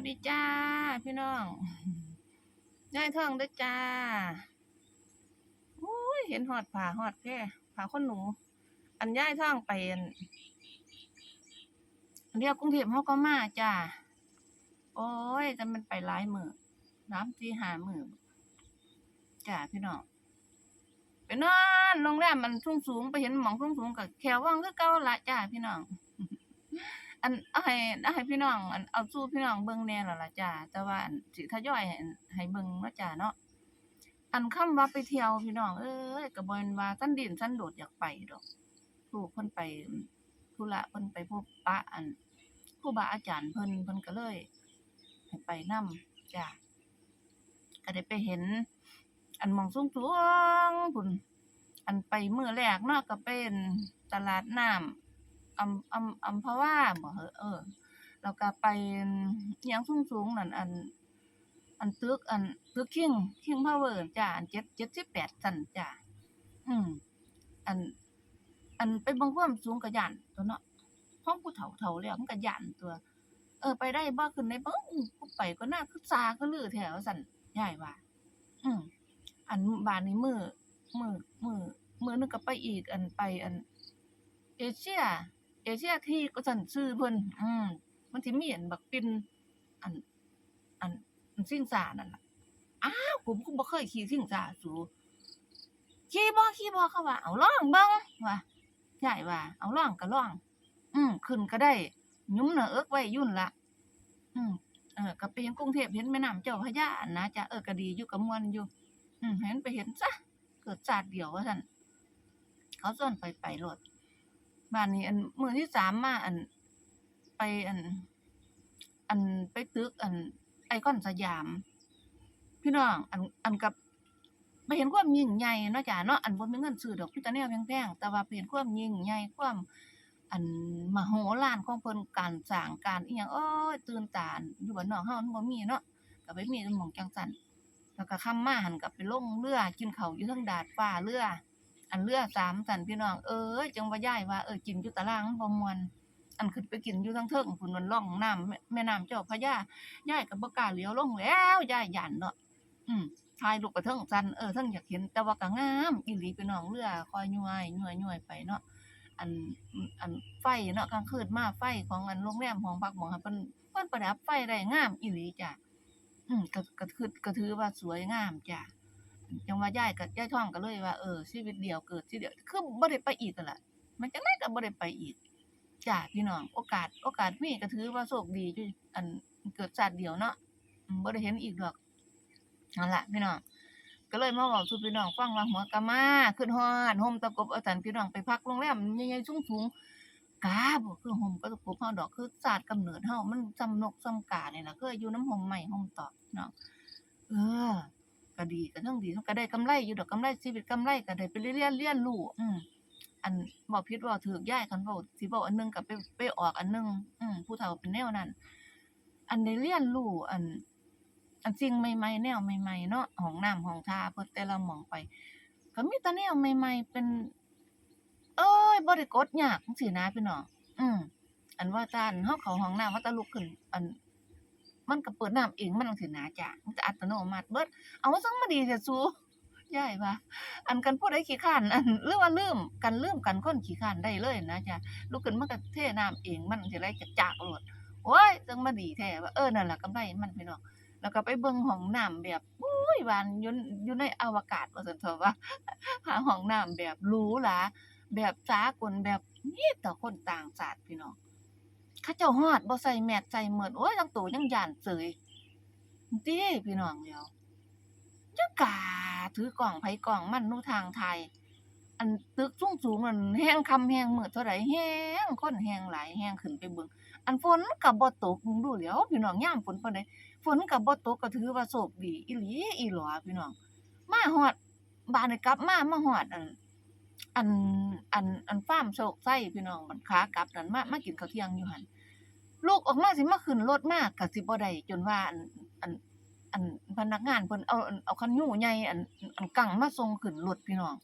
วัสดีจ้า พี่น้องยายท่องเด้วยจ้าอุ้ยเห็นหอดผ่าหอดแพร่ผ่าคนหนู อันยายท่องไปอันเรียกกรุงเทพเขาก็มาจ้าโอ้ยแต่มันไปหลายมือน้ำที่หามือจ้าพี่น้องไปนอนโรงแรมมันสูงสูงไปเห็นหมองสูงสูงกับแขวว่างคือเก่าละจ้าพี่น้อง อันเอาให้เอาให้พี่น้องอันเอาสู้พี่น้องเบิ่งแน่ล่ะล่ะจ้าแต่ว่าอันสิทยอยให้ให้เบิ่งเนาะจ้าเนาะอันคำว่าไปเที่ยวพี่น้องเอ้ยก็บ่แม่นว่าสั้นดินสั้นโดดอยากไปดอกลูกเพิ่นไปธุระเพิ่นไปพบปะอันครูบาอาจารย์เพิ่นเพิ่นก็เลยให้ไปนํจ้าก็ได้ไปเห็น อันมองสูงๆพุ่นอันไปมื้อแรกเนาะก็เป็นตลาดน้ำ อำอำอำภาวาบ่เหอเออแล้วก็ไปอิหยังสูงนั่นอัน อันตึกอันตึก King King Power จ้ะอัน7 78ชั้นจ้ะอืมอัน อันไปบิ่งความสูงก็ย้านตัวเนาะของผู้เฒ่าเฒ่าแล้วมันก็ย้านตัว เออ ไปได้บ่ขึ้นได้เบิ่งกูไปก็น่าคือซาคือลือแท้ว่าซั่นยายว่าอืมอันบาดนี้มือมือมือมือนึงก็ไปอีก อันไปอัน เอเชีย อเชียที่ก็สั่นชื่อเพิ่นอืมมันสิมีอันบักปินอัน อันอันซิ่งซ่านั่นล่ะอ้าวผมก็บ่เคยขี่ซิ่งซ่าสูขี่บ่ขี่บ่เขาว่าเอาล่องเบิ่งว่ายายว่า เอาล่องก็ล่อง อืมขึ้นก็ได้ยุ้มหน้าเอิกไว้ยุ่นละอืมเออก็ไปเห็นกรุงเทพเห็นแม่น้ำเจ้าพระยานะจ้ะเออก็ดีอยู่ก็ม่วนอยู่ อืมให้มันไปเห็นซะเกิดชาติเดียวว่าซั่นเขาชวนไปไปโลด บ้านนี้อันมือที่สามมาอัน ไปอัน อันไปตึกอัน ไอคอนสยาม พี่น้องอันอันกับไปเห็นความยิ่งใหญ่เนาะจ้ะเนาะอันบ่มีเงินซื้อดอกมีแต่แนวแพงๆแต่ว่าไปเห็นความยิ่งใหญ่ความอันมโหฬารของเพิ่นการสร้างการอิหยังโอ้ยตื่นตาอยู่บ้านนอกเฮามันบ่มีเนาะก็ไปมีแต่หม้องจังซั่นแล้วก็ค่ำมาหันก็ไปลงเรือกินข้าวอยู่เทิงดาดฟ้าเรือ อันเรือสามสันพี่น้องเอ้ยจังว่าย้ายว่าเออกินอยู่ตารางมันบ่มวนอันขึ้นไปกินอยู่ทางเทิงพุ่นมันล่องน้ำแม่น้ำเจ้าพระยายายก็บ่กล้าเหลียวลงแล้วย่ายหย้านเนาะอืมถ่ายรูกปไปเทิงสันเออเทิงอยากเห็นแต่ว่าก็งามอีหลีพี่น้องเรือคอยย้วยย้วยย้วยไปเนาะอันอันไฟเนาะกลางคืนมาไฟของอันโรงแรมของพักหมองเพิ่นเพิ่นประดับไฟได้งามอีหลีจ้ะอืมก็ก็คือก็ถือว่าสวยงามจ้ะ จังว่ายายกับยายท่องก็เลยว่าเออชีวิตเดียวเกิดชีวิตเดียวคือบ่ได้ไปอีกนั่นละมันจังไดก็บ่ได้ไปอีกจ้าพี่น้อง โอกาส โอกาสมีก็ถือว่าโชคดีอยู่อันเกิดชาติเดียวเนาะบ่ได้เห็นอีกดอกนั่นแหละพี่น้องก็เลยมาเว้าสู่พี่น้องฟังว่าหัวกะมาขึ้นฮอดห่มตะกบเอาสันพี่น้องไปพักโรงแรมใหญ่ๆสูงๆกาบ่คือห่มตะกบเฮาดอกคือศาสตร์กำเนิดเฮามันซ้ำนกซ้ำกานี่ล่ะคยออยู่น้ำห่มไม้ห่มตอกพี่น้องเออ ก็ดีก็ทั้งดีทั้งก็ได้กำไรอยู่ดอกกำไรชีวิตกำไรก็ได้ไปเรียนเรียนรู้อืมอันบ่ผิดบ่ถูกย้ายคันเว้าสิเว้าอันหนึงก็ไปไปออกอันหนึงอืมผู้เฒ่าเป็นแนวนั้น อันได้เรียนรู้อัน อันสิ่งใหม่ๆแนวใหม่ๆเนาะห้องน้ำห้องทาเพิ่นแต่ละหมองไป ก็มีแต่แนวใหม่ๆเป็น เอ้ยบ่ได้กดยากจังซี่นะพี่น้องอืมอันว่าตาอันเฮาเข้าห้องน้ำว่าตะลุกขึ้น อัน มันก็เปิดน้ำเองมันจังซี่นะจ้ะมันจะอัตโนมัติเบิดเอามาซังมาดีเถอะสูยายว่าอันกันผู้ใดขี้คร้านอันหรือว่าลืมกันลืมกันคนขี้คร้านได้เลยนะจ้ะลุกขึ้นมันก็เทน้ำเองมันสิไหลจากๆโลดโอ้ยจังมาดีแท้ว่าเออนั่นล่ะกำไรมันพี่น้องแล้วก็ไปเบิ่งห้องน้ำแบบอุ้ยวานยู่อยู่ในอวกาศว่าซั่นเถอะว่าหาห้องน้ำแบบหรูหราแบบสากลแบบมีแต่คนต่างชาติพี่น้อง ขาเจ้าฮอดบ่ใส่แมสใส่เหมือนโอ้ยจังโตยังหยานเสยติพี่น้องเดียวยังกาถือกล่องไผกล่องมันนู่ทางไทย อันตึกสูงๆนั่นแฮงคำแฮงเหมืดเท่าใดแฮงคนแฮงหลายแฮงขึ้นไปเบิ่งอันฝนก็บ่ตกมึงดูแหล้วพี่น้องย่ามฝนปานใดฝนก็บ่ตกก็ถือว่าโชคดีอีหลีอีหลอพี่น้องมาฮอดบ้านนี่กลับมามาฮอดอันอันอันอันฟามโชคไส้พี่น้องมันขากลับนั่นมามากินข้าวเที่ยงอยู่หั่น ลูกออกมาสิมาขึ้นรถมาก็สิบ่ได้จนว่าอันอันอันพนักงานเพิ่นเอาเอาคันยูใหญ่อันอันกังมาส่งขึ้นรถพี่น้อง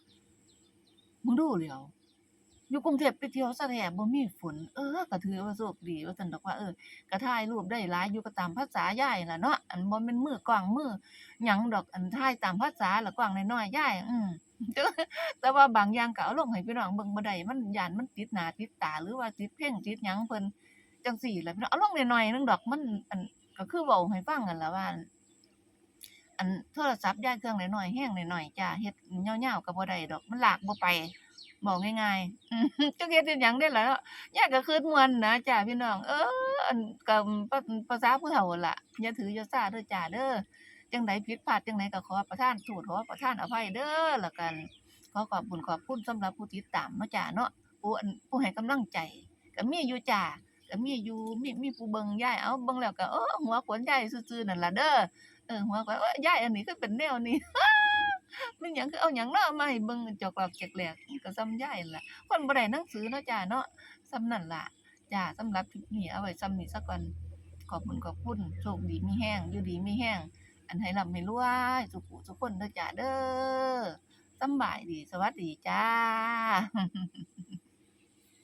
มึงดูแหล้วอยู่กรุงเทพไปเที่ยวซะแท้บ่มีฝน เออก็ถือว่าโชคดีว่าซั่นดอกว่าเออก็ถ่ายรูปได้หลายอยู่ก็ตามภาษายายล่ะเนาะอันบ่แม่นมือกล้องมือหยังดอกอันถ่ายตามภาษาละกล้องน้อยๆยายอืมแต่ว่าบางอย่างก็เอาลงให้พี่น้องเบิ่งบ่ได้มันย้านมันติดหน้าติดตาหรือว่าติดเพ่งติดหยังเพิ่น จังซี่แหละพี่น้องเอาลงน้อยๆนึงดอกมันอันก็คือเว้าให้ฟังนั่นละว่า อันโทรศัพท์ยายเครื่องหน้อยๆแฮงหน้อยๆจ้าเฮ็ดยาวๆก็บ่ได้ดอก มันหลากบ่ไปบอกง่ายๆจักเฮ็ดเป็นหยังได้ล่ะเนาะยายก็คืดมวนนะจ้าพี่น้อง เอออันก็ภาภาษาผู้เฒ่าล่ะอย่าถืออย่าซ่าเด้อจ้าเด้อจังใดผิดพลาดจังไดก็ขอประทานโทษขอประทานอภัยเด้อแล้วกัน ขอขอบคุญขอบคุณสำหรับผู้ติดตามเนาะจ้าเนาะผู้อันผู้ให้กำลังใจก็มีอยู่จ้า ก็มีอยู่มีมีผู้เบิ่งยายเอาเบิ่งแล้วก็เออหัวขวนยายซื่อๆนั่นล่ะเด้อเออหัวก็เอ้ยยายอันนี้คือเป็นแนวนี้มันหยังคือเอาหยังเนาะมาให้เบิ่งจอกหลอกแจกแหลกก็ซ้ำยายล่ะคนบ่ได้หนังสือเนาะจ้าเนาะซ้ำนั่นล่ะจ้าสำหรับคลิปนี้เอาไว้ซ้ำนี้ซะก่อนขอบคุณขอบคุณโชคดีมีแห้งอยู่ดีมีแห้งอันให้ร่ำให้รวยสุขุสุขคนเด้อจ้าเด้อสบายดีสวัสดีจ้า